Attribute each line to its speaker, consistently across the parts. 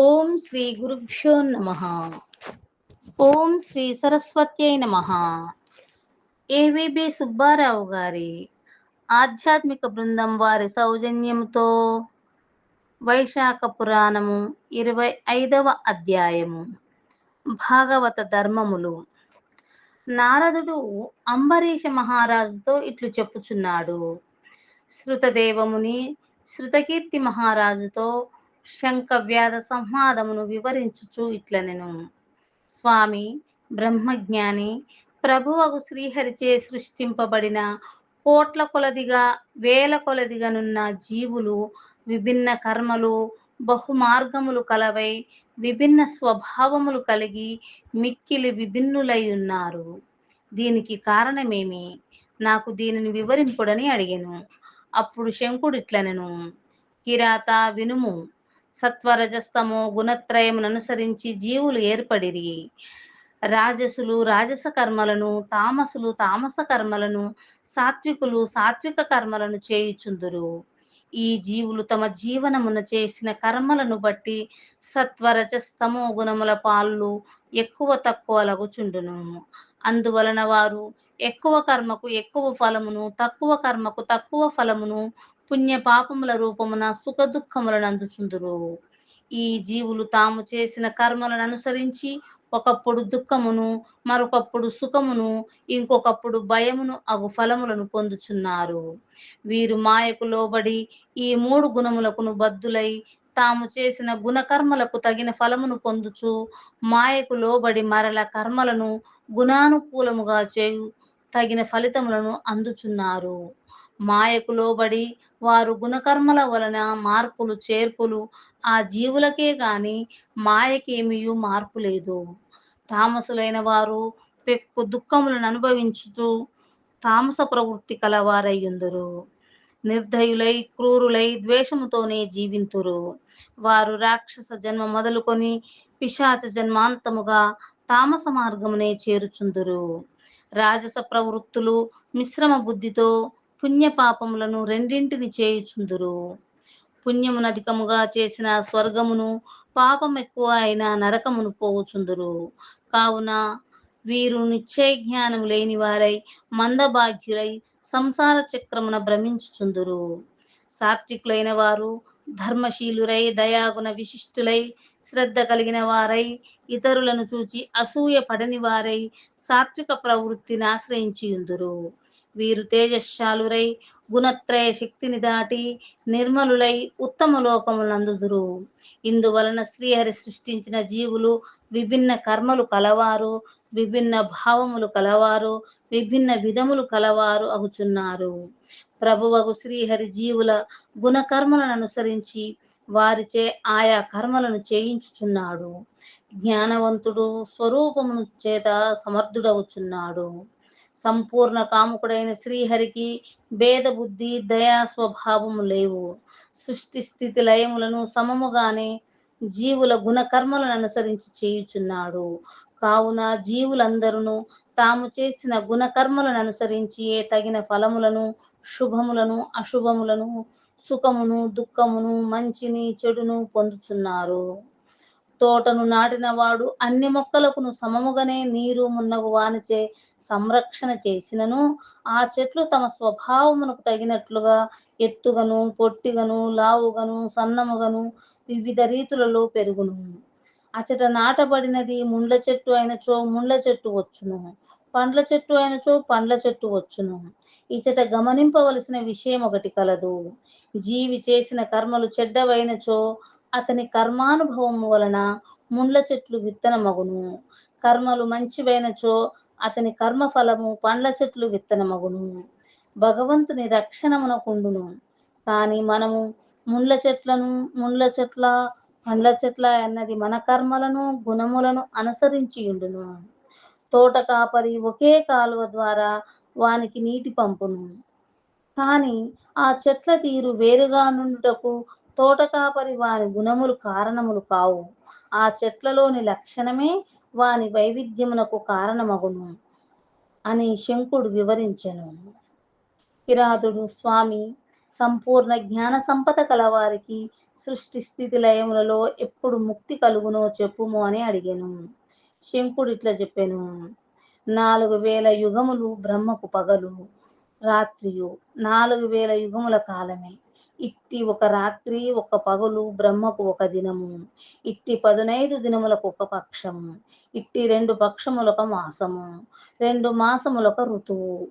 Speaker 1: ఓం శ్రీ గురుభ్యో నమ. ఓం శ్రీ సరస్వత్యై నమ. ఏవిబి సుబ్బారావు గారి ఆధ్యాత్మిక బృందం వారి సౌజన్యంతో వైశాఖ పురాణము ఇరవై ఐదవ అధ్యాయము భాగవత ధర్మములు. నారదుడు అంబరీష మహారాజుతో ఇట్లు చెప్పుచున్నాడు. శృతదేవముని శృతకీర్తి మహారాజుతో శంఖవ్యాధ సంవాదమును వివరించుచు ఇట్లనెను. స్వామి బ్రహ్మజ్ఞాని ప్రభువగు శ్రీహరిచే సృష్టింపబడిన కోట్ల కొలదిగా వేల కొలదిగానున్న జీవులు విభిన్న కర్మలు బహుమార్గములు కలవై విభిన్న స్వభావములు కలిగి మిక్కిలి విభిన్నులై ఉన్నారు. దీనికి కారణమేమి? నాకు దీనిని వివరింపుడని అడిగాను. అప్పుడు శంకుడు ఇట్లనెను. కిరాత వినుము. సత్వరజస్తమో గుణత్రయమును అనుసరించి జీవులు ఏర్పడిరి. రాజసులు రాజస కర్మలను తామసులు తామస కర్మలను సాత్వికులు సాత్విక కర్మలను చేయుచుందురు. ఈ జీవులు తమ జీవనమున చేసిన కర్మలను బట్టి సత్వరజస్తమో గుణముల పాలు ఎక్కువ తక్కువ లగుచుండును. అందువలన వారు ఎక్కువ కర్మకు ఎక్కువ ఫలమును తక్కువ కర్మకు తక్కువ ఫలమును పుణ్య పాపముల రూపమున సుఖ దుఃఖములను అందుచుందురు. ఈ జీవులు తాము చేసిన కర్మలను అనుసరించి ఒకప్పుడు దుఃఖమును మరొకప్పుడు సుఖమును ఇంకొకప్పుడు భయమును అగు ఫలములను పొందుచున్నారు. వీరు మాయకు లోబడి ఈ మూడు గుణములకును బద్దులై తాము చేసిన గుణకర్మలకు తగిన ఫలమును పొందుచు మాయకు లోబడి మరల కర్మలను గుణానుకూలముగా చేయు తగిన ఫలితములను అందుచున్నారు. మాయకు లోబడి వారు గుణకర్మల వలన మార్పులు చేర్పులు ఆ జీవులకే గాని మాయకేమియు మార్పు లేదు. తామసులైన వారు పెక్కు దుఃఖములను అనుభవించుతూ తామస ప్రవృత్తి కలవారయ్యుందురు. నిర్దయులై క్రూరులై ద్వేషముతోనే జీవింతురు. వారు రాక్షస జన్మ మొదలుకొని పిశాచ జన్మాంతముగా తామస మార్గమునే చేరుచుందురు. రాజస ప్రవృత్తులు మిశ్రమ బుద్ధితో పుణ్యపాపములను రెండింటిని చేయుచుందురు. పుణ్యమును అధికముగా చేసిన స్వర్గమును పాపం ఎక్కువ అయిన నరకమును పోవుచుందురు. కావున వీరు నిశ్చయ జ్ఞానం లేని వారై మందభాగ్యులై సంసార చక్రమున భ్రమించుచుందురు. సాత్వికులైన వారు ధర్మశీలురై దయాగుణ విశిష్టులై శ్రద్ధ కలిగిన వారై ఇతరులను చూచి అసూయ పడని వారై సాత్విక ప్రవృత్తిని ఆశ్రయించియుందురు. వీరు తేజశాలురై గుణత్రయ శక్తిని దాటి నిర్మలులై ఉత్తమ లోకములందుదురు. ఇందువలన శ్రీహరి సృష్టించిన జీవులు విభిన్న కర్మలు కలవారు విభిన్న భావములు కలవారు విభిన్న విధములు కలవారు అగుచున్నారు. ప్రభువగు శ్రీహరి జీవుల గుణకర్మలను అనుసరించి వారిచే ఆయా కర్మలను చేయించుచున్నాడు. జ్ఞానవంతుడు స్వరూపమును చేత సమర్థుడవుచున్నాడు సంపూర్ణ కాముకుడైన శ్రీహరికి భేద బుద్ధి దయా స్వభావము లేవు. సృష్టి స్థితి లయములను సమముగానే జీవుల గుణకర్మలను అనుసరించి చేయుచున్నాడు. కావున జీవులందరూ తాము చేసిన గుణకర్మలను అనుసరించి తగిన ఫలములను శుభములను అశుభములను సుఖమును దుఃఖమును మంచిని చెడును పొందుచున్నారు. తోటను నాటిన వాడు అన్ని మొక్కలకును సమముగానే నీరు మున్నగు వానిచే సంరక్షణ చేసినను. ఆ చెట్లు తమ స్వభావమునకు తగినట్లుగా ఎత్తుగను పొట్టిగను లావుగను సన్నముగను వివిధ రీతులలో పెరుగును. అచట నాటబడినది ముండ్ల చెట్టు అయినచో ముండ్ల చెట్టు వచ్చును. పండ్ల చెట్టు అయినచో పండ్ల చెట్టు వచ్చును. ఇచట గమనింపవలసిన విషయం ఒకటి కలదు. జీవి చేసిన కర్మలు చెడ్డవైనచో అతని కర్మానుభవము వలన ముండ్ల చెట్లు విత్తనమగును. కర్మలు మంచివైనచో అతని కర్మ ఫలము పండ్ల చెట్లు విత్తనమగును. భగవంతుని రక్షణమునకుండును కానీ మనము ముండ్ల చెట్లను ముండ్ల చెట్ల పండ్ల చెట్ల అన్నది మన కర్మలను గుణములను అనుసరించి ఉండును. తోట కాపరి ఒకే కాలువ ద్వారా వానికి నీటి పంపును. కానీ ఆ చెట్ల తీరు వేరుగా నుండుటకు తోట కాపరి వారి గుణములు కారణములు కావు. ఆ చెట్లలోని లక్షణమే వాని వైవిధ్యమునకు కారణమగును అని శంకుడు వివరించెను. కిరాతుడు స్వామి సంపూర్ణ జ్ఞాన సంపద కలవారికి సృష్టి స్థితి లయములలో ఎప్పుడు ముక్తి కలుగునో చెప్పుము అని అడిగాను. శంకుడు ఇట్లా చెప్పాను నాలుగు వేల యుగములు బ్రహ్మకు పగలు. రాత్రియు నాలుగు వేల యుగముల కాలమే. ఇట్టి ఒక రాత్రి ఒక పగలు బ్రహ్మకు ఒక దినము. ఇట్టి పదునైదు దినములకు ఒక పక్షము. ఇట్టి రెండు పక్షములొక మాసము. రెండు మాసములొక ఋతువు.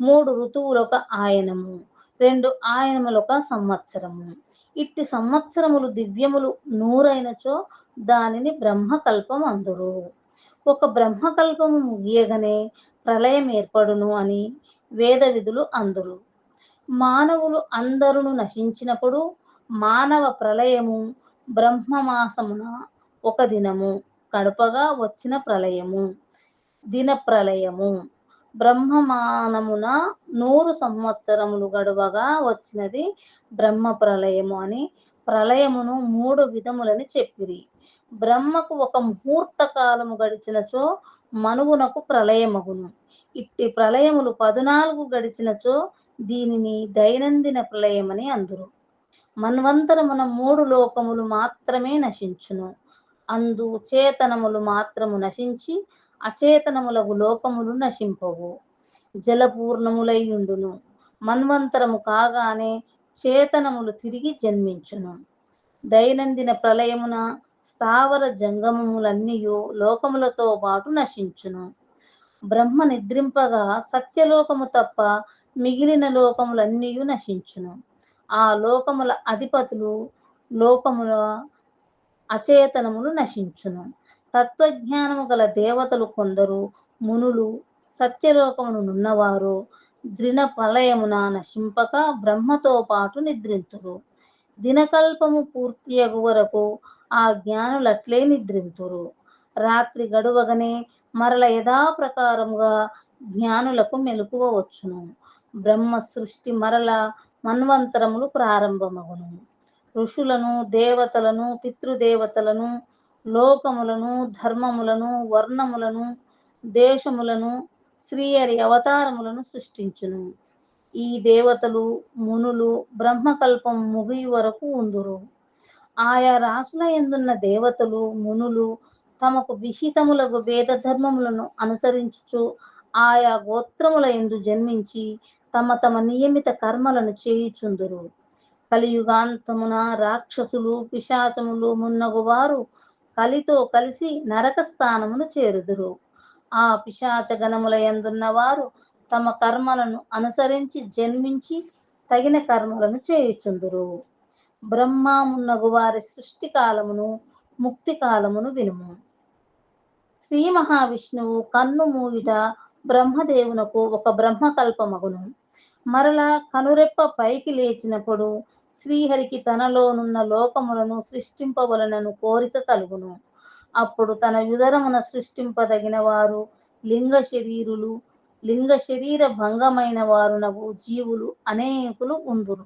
Speaker 1: మూడు ఋతువులొక ఆయనము. రెండు ఆయనములొక సంవత్సరము. ఇట్టి సంవత్సరములు దివ్యములు నూరైనచో దానిని బ్రహ్మకల్పం అందురు ఒక బ్రహ్మకల్పము ముగియగానే ప్రళయం ఏర్పడును అని వేద విధులు అందురు. మానవులు అందరును నశించినప్పుడు మానవ ప్రళయము బ్రహ్మమాసమున ఒక దినము కడపగా వచ్చిన ప్రళయము దిన ప్రళయము. బ్రహ్మమానమున నూరు సంవత్సరములు గడువగా వచ్చినది బ్రహ్మ ప్రళయము అని ప్రళయమును మూడు విధములని చెప్పిరి. బ్రహ్మకు ఒక ముహూర్త కాలము గడిచినచో మనువునకు ప్రళయమగును. ఇట్టి ప్రళయములు పదునాలుగు గడిచినచో దీనిని దైనందిన ప్రళయమని అందురు. మన్వంతరమున మూడు లోకములు మాత్రమే నశించును. అందు చేతనములు మాత్రము నశించి అచేతనములకు లోకములు నశింపవు. జలపూర్ణములైయుండును మన్వంతరము కాగానే చేతనములు తిరిగి జన్మించును. దైనందిన ప్రళయమున స్థావర జంగమములన్నీయు లోకములతో పాటు నశించును. బ్రహ్మ నిద్రింపగా సత్యలోకము తప్ప మిగిలిన లోకములన్నీయు నశించును. ఆ లోకముల అధిపతులు లోకముల అచేతనములు నశించును. తత్వజ్ఞానము గల దేవతలు కొందరు మునులు సత్యలోకమును నున్నవారు దృణ ప్రళయమున నశింపక బ్రహ్మతో పాటు నిద్రింతురు. దినకల్పము పూర్తి అగు వరకు ఆ జ్ఞానులట్లే నిద్రింతురు. రాత్రి గడువగనే మరల యథాప్రకారముగా జ్ఞానులకు మెలకువ వచ్చును. బ్రహ్మ సృష్టి మరల మన్వంతరములు ప్రారంభమగును. ఋషులను దేవతలను పితృదేవతలను లోకములను ధర్మములను వర్ణములను దేశములను శ్రీయరి అవతారములను సృష్టించును. ఈ దేవతలు మునులు బ్రహ్మకల్పం ముగియు వరకు ఉందురు. ఆయా రాసుల ఎందున్న దేవతలు మునులు తమకు విహితములకు వేద ధర్మములను అనుసరించుచు ఆయా గోత్రముల ఎందు జన్మించి తమ తమ నియమిత కర్మలను చేయుచుందురు. కలియుగాంతమున రాక్షసులు పిశాచములు మున్నగు వారు కలితో కలిసి నరక స్థానమును చేరుదురు. ఆ పిశాచ గణముల ఎందున్న వారు తమ కర్మలను అనుసరించి జన్మించి తగిన కర్మలను చేయుచుందురు. బ్రహ్మ మున్నగు వారి సృష్టి కాలమును ముక్తి కాలమును వినుము. శ్రీ మహావిష్ణువు కన్ను మూయుట బ్రహ్మదేవునకు ఒక బ్రహ్మకల్పమగును. మరలా కనురెప్ప పైకి లేచినప్పుడు శ్రీహరికి తనలోనున్న లోకములను సృష్టింపవలనను కోరిక కలుగును. అప్పుడు తన యుదరమున సృష్టింపదగిన వారు లింగ శరీరులు లింగ శరీర భంగమైన వారునగు జీవులు అనేకులు ఉందురు.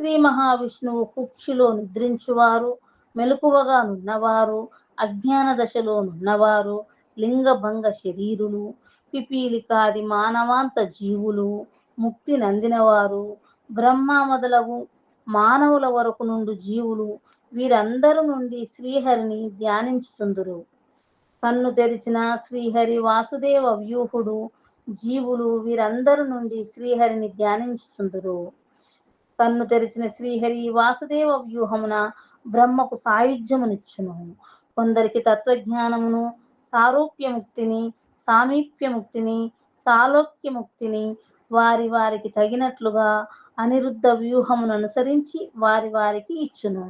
Speaker 1: శ్రీ మహావిష్ణువు కుక్షిలో నిద్రించువారు మెలకువగా నున్నవారు అజ్ఞాన దశలో నున్నవారు లింగభంగ శరీరులు పిపీలికాది మానవాంత జీవులు ముక్తి నందినవారు బ్రహ్మ మొదలగు మానవుల వరకు నుండి జీవులు వీరందరూ నుండి శ్రీహరిని ధ్యానించుతుందురు కన్ను తెరిచిన శ్రీహరి వాసుదేవ వ్యూహుడు జీవులు వీరందరూ నుండి శ్రీహరిని ధ్యానించుతుందురు కన్ను తెరిచిన శ్రీహరి వాసుదేవ వ్యూహమున బ్రహ్మకు సాయుధ్యమునిచ్చును. కొందరికి తత్వజ్ఞానమును సారూప్యముక్తిని సామీప్యముక్తిని సాలోక్యముక్తిని వారి వారికి తగినట్లుగా అనిరుద్ధ వ్యూహమును అనుసరించి వారి వారికి ఇచ్చును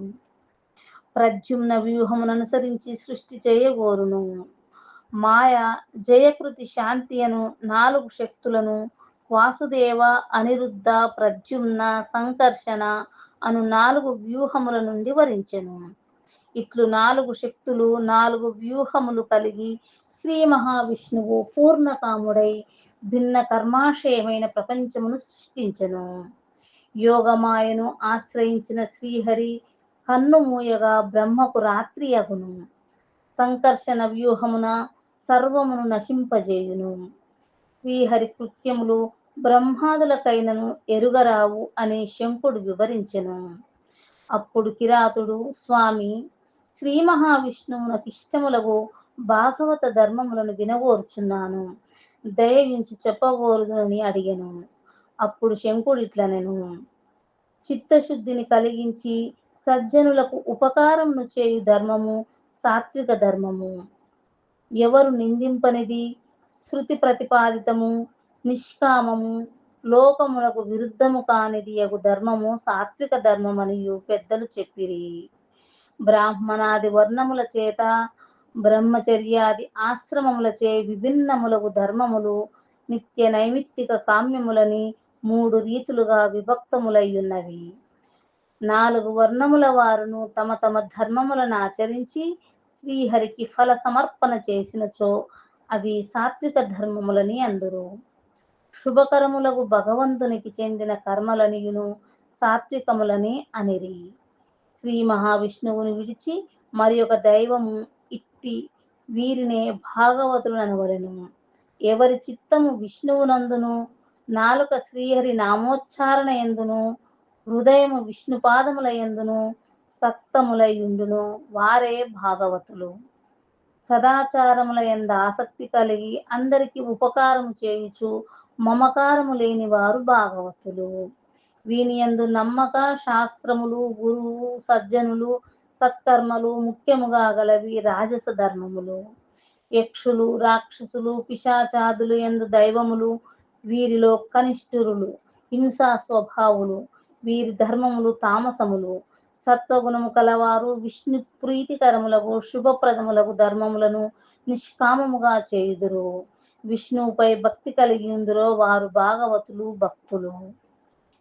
Speaker 1: ప్రద్యుమ్న వ్యూహమును అనుసరించి సృష్టి చేయగోరును. మాయ జయకృతి శాంతి అను నాలుగు శక్తులను వాసుదేవ అనిరుద్ధ ప్రద్యుమ్న సంకర్షణ అను నాలుగు వ్యూహముల నుండి వరించెను. ఇట్లు నాలుగు శక్తులు నాలుగు వ్యూహములు కలిగి శ్రీ మహావిష్ణువు పూర్ణకాముడై భిన్న కర్మాశయమైన ప్రపంచమును సృష్టించెను. యోగమాయను ఆశ్రయించిన శ్రీహరి కన్ను మూయగా బ్రహ్మకు రాత్రి అగును. సంకర్షణ వ్యూహమున సర్వమును నశింపజేయును. శ్రీహరి కృత్యములు బ్రహ్మాదులకైనను ఎరుగరావు అని శంకుడు వివరించెను. అప్పుడు కిరాతుడు స్వామి శ్రీ మహావిష్ణువునకిష్టములకు భాగవత ధర్మములను వినగోర్చున్నాను. దయవించి చెప్పగోరుదని అడిగాను. అప్పుడు శంకుడు ఇట్లనెను చిత్తశుద్ధిని కలిగించి సజ్జనులకు ఉపకారమును చేయు ధర్మము సాత్విక ధర్మము. ఎవరు నిందింపనిది? శృతి ప్రతిపాదితము నిష్కామము లోకములకు విరుద్ధము కానిది యగు ధర్మము సాత్విక ధర్మమనియు పెద్దలు చెప్పిరి. బ్రాహ్మణాది వర్ణముల చేత బ్రహ్మచర్యాది ఆశ్రమములచే విభిన్నములగు ధర్మములు నిత్య నైమిత్తిక కామ్యములని మూడు రీతులుగా విభక్తములయ్యున్నవి. నాలుగు వర్ణముల వారును తమ తమ ధర్మములను ఆచరించి శ్రీహరికి ఫల సమర్పణ చేసినచో అవి సాత్విక ధర్మములని అందురు. శుభకరములకు భగవంతునికి చెందిన కర్మలనియును సాత్వికములని అనిరి. శ్రీ మహావిష్ణువుని విడిచి మరి ఒక దైవము ఇట్టి వీరినే భాగవతులు అనవలెను ఎవరి చిత్తము విష్ణువునందును నాలుక శ్రీహరి నామోచ్చారణ ఎందును హృదయము విష్ణుపాదముల ఎందును సత్తములయుండును వారే భాగవతులు. సదాచారముల ఎంద ఆసక్తి కలిగి అందరికి ఉపకారము చేయుచు మమకారము లేని వారు భాగవతులు. వీని ఎందు నమ్మక శాస్త్రములు గురువు సజ్జనులు సత్కర్మలు ముఖ్యముగా గలవి రాజస ధర్మములు. యక్షులు రాక్షసులు పిశాచాదులు ఎందు దైవములు వీరిలో కనిష్ఠురులు హింసా స్వభావులు వీరి ధర్మములు తామసములు. సత్వగుణము కలవారు విష్ణు ప్రీతికరములకు శుభప్రదములకు ధర్మములను నిష్కామముగా చేయుదురు. విష్ణువుపై భక్తి కలిగి ఉందిరో వారు భాగవతులు భక్తులు.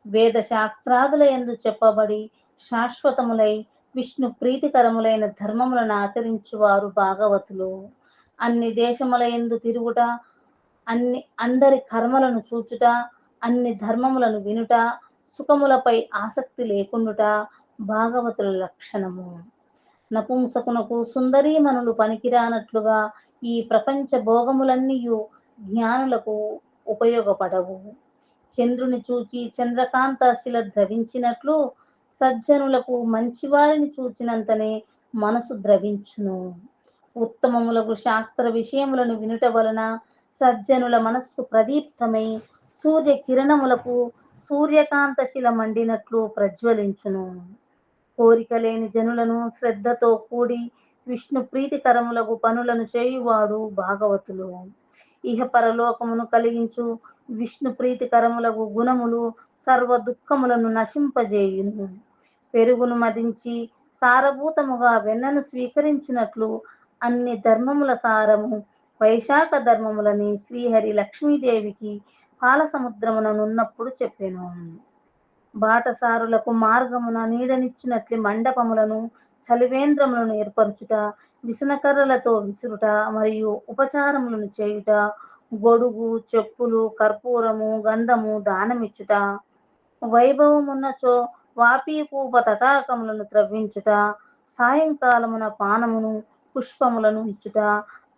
Speaker 1: వేద శాస్త్రాదుల ఎందు చెప్పబడి శాశ్వతములై విష్ణు ప్రీతికరములైన ధర్మములను ఆచరించువారు భాగవతులు. అన్ని దేశముల ఎందు తిరుగుట అన్ని అందరి కర్మలను చూచుట అన్ని ధర్మములను వినుట సుఖములపై ఆసక్తి లేకుండుట భాగవతుల లక్షణము. నపుంసకునకు సుందరీమణులు పనికిరానట్లుగా ఈ ప్రపంచ భోగములన్నీయు జ్ఞానులకు ఉపయోగపడవు. చంద్రుని చూచి చంద్రకాంత శిల ద్రవించినట్లు సజ్జనులకు మంచివారిని చూచినంతనే మనసు ద్రవించును. ఉత్తమములకు శాస్త్ర విషయములను వినుట వలన సజ్జనుల మనస్సు ప్రదీప్తమై సూర్య కిరణములకు సూర్యకాంత శిల మండినట్లు ప్రజ్వలించును. కోరిక లేని జనులను శ్రద్ధతో కూడి విష్ణు ప్రీతికరములకు పనులను చేయువాడు భాగవతులు. ఇహ పరలోకమును కలిగించు విష్ణు ప్రీతికరములకు గుణములు సర్వ దుఃఖములను నశింపజేయును. పెరుగును మదించి సారభూతముగా వెన్నను స్వీకరించినట్లు అన్ని ధర్మముల సారము వైశాఖ ధర్మములని శ్రీహరి లక్ష్మీదేవికి పాల సముద్రముననున్నప్పుడు బాటసారులకు మార్గమున నీడనిచ్చినట్లు మండపములను చలివేంద్రములను ఏర్పరచుట విసనకర్రలతో విసురుట మరియు ఉపచారములను చేయుట గొడుగు చెప్పులు కర్పూరము గంధము దానమిచ్చుట. వైభవమున్నచో వాపీకూప తటాకములను త్రవ్వించుట సాయంకాలమున పానమును పుష్పములను ఇచ్చుట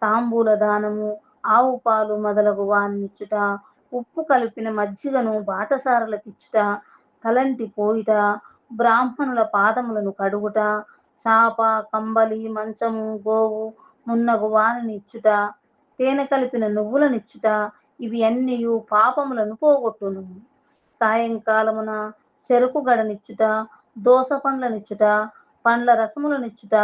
Speaker 1: తాంబూల దానము ఆవు పాలు మొదలగు వానిచ్చుట ఉప్పు కలిపిన మజ్జిగను బాటసారులకిచ్చుట తలంటి పోయిట బ్రాహ్మణుల పాదములను కడుగుట చాప కంబలి మంచము గోవు మున్నగు వానినిచ్చుట తేనె కలిపిన నువ్వులనిచ్చుట ఇవి అన్నీ పాపములను పోగొట్టును. సాయంకాలమున చెరుకు గడనిచ్చుట దోస పండ్లనిచ్చుట పండ్ల రసములనిచ్చుట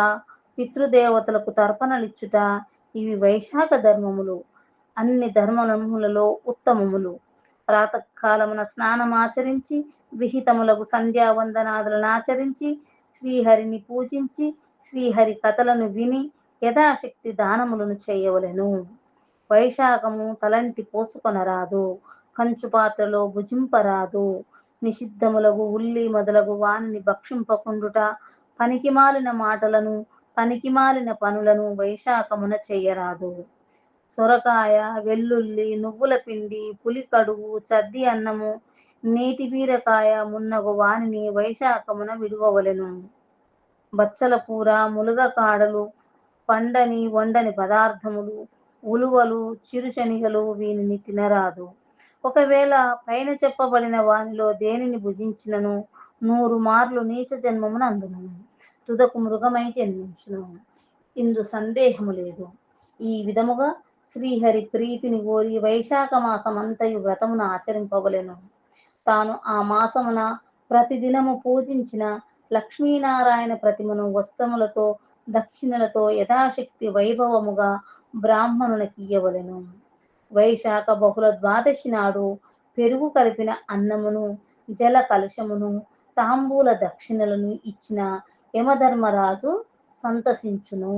Speaker 1: పితృదేవతలకు తర్పణలిచ్చుట ఇవి వైశాఖ ధర్మములు. అన్ని ధర్మములలో ఉత్తమములు. ప్రాతకాలమున స్నానమాచరించి విహితములకు సంధ్యావందనాదులను ఆచరించి శ్రీహరిని పూజించి శ్రీహరి కథలను విని యథాశక్తి దానములను చేయవలెను. వైశాఖము తలంటి పోసుకొనరాదు కంచు పాత్రలో భుజింపరాదు. నిషిద్ధములగు ఉల్లి మొదలగు వానిని భక్షింపకుండుట పనికిమాలిన మాటలను పనికిమాలిన పనులను వైశాఖమున చెయ్యరాదు సొరకాయ వెల్లుల్లి నువ్వుల పిండి పులికడుగు చద్ది అన్నము నీటి బీరకాయ మున్నగు వానిని వైశాఖమున విడువవలెను. బచ్చల కూర ములుగ కాడలు పండని వండని పదార్థములు ఉలువలు చిరుశనిగలు వీనిని తినరాదు. ఒకవేళ పైన చెప్పబడిన వానిలో దేనిని భుజించినను? నూరు మార్లు నీచ జన్మమును అందును తుదకు మృగమై జన్మించును. ఇందు సందేహము లేదు. ఈ విధముగా శ్రీహరి ప్రీతిని కోరి వైశాఖ మాసమంతయు వ్రతమును ఆచరింపవలెను. తాను ఆ మాసమున ప్రతిదినము పూజించిన లక్ష్మీనారాయణ ప్రతిమను వస్త్రములతో దక్షిణలతో యథాశక్తి వైభవముగా బ్రాహ్మణునికి ఇయ్యవలెను వైశాఖ బహుళ ద్వాదశి నాడు పెరుగు కలిపిన అన్నమును జల కలుషమును తాంబూల దక్షిణలను ఇచ్చిన యమధర్మరాజు సంతసించును.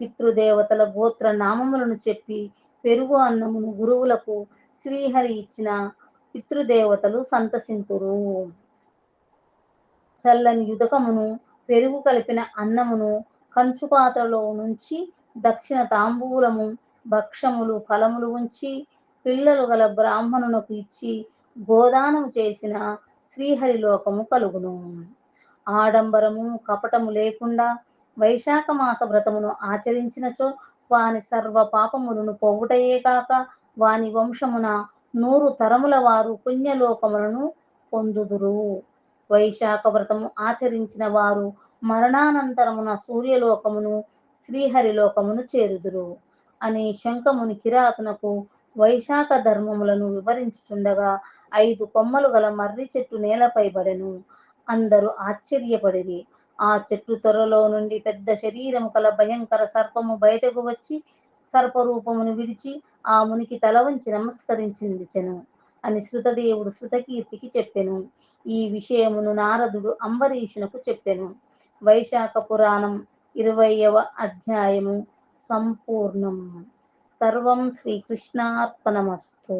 Speaker 1: పితృదేవతల గోత్ర నామములను చెప్పి పెరుగు అన్నమును గురువులకు శ్రీహరి ఇచ్చిన పితృదేవతలు సంతసింతురు. చల్లని యుదకమును పెరుగు కలిపిన అన్నమును కంచు పాత్రలో నుంచి దక్షిణ తాంబూలము భక్షములు ఫలములు ఉంచి పిల్లలు గల బ్రాహ్మణునకు ఇచ్చి గోదానము చేసిన శ్రీహరి లోకము కలుగును. ఆడంబరము కపటము లేకుండా వైశాఖ మాస వ్రతమును ఆచరించినచో వాని సర్వ పాపములను పోగుటయే కాక వాని వంశమున నూరు తరముల వారు పుణ్యలోకములను పొందుదురు. వైశాఖ వ్రతము ఆచరించిన వారు మరణానంతరమున సూర్యలోకమును శ్రీహరి లోకమును చేరుదురు. అనే శంఖముని కిరాతనకు వైశాఖ ధర్మములను వివరించుచుండగా ఐదు కొమ్మలు గల మర్రి చెట్టు నేలపై పడెను అందరూ ఆశ్చర్యపడిరి. ఆ చెట్టు త్వరలో నుండి పెద్ద శరీరము కల భయంకర సర్పము బయటకు వచ్చి సర్పరూపమును విడిచి ఆ మునికి తల వంచి నమస్కరించింది చెను అని శృతదేవుడు శృతకీర్తికి చెప్పెను. ఈ విషయమును నారదుడు అంబరీషునకు చెప్పెను. వైశాఖ పురాణం ఇరవయవ అధ్యాయము సంపూర్ణం. సర్వం శ్రీకృష్ణార్పణమస్తు.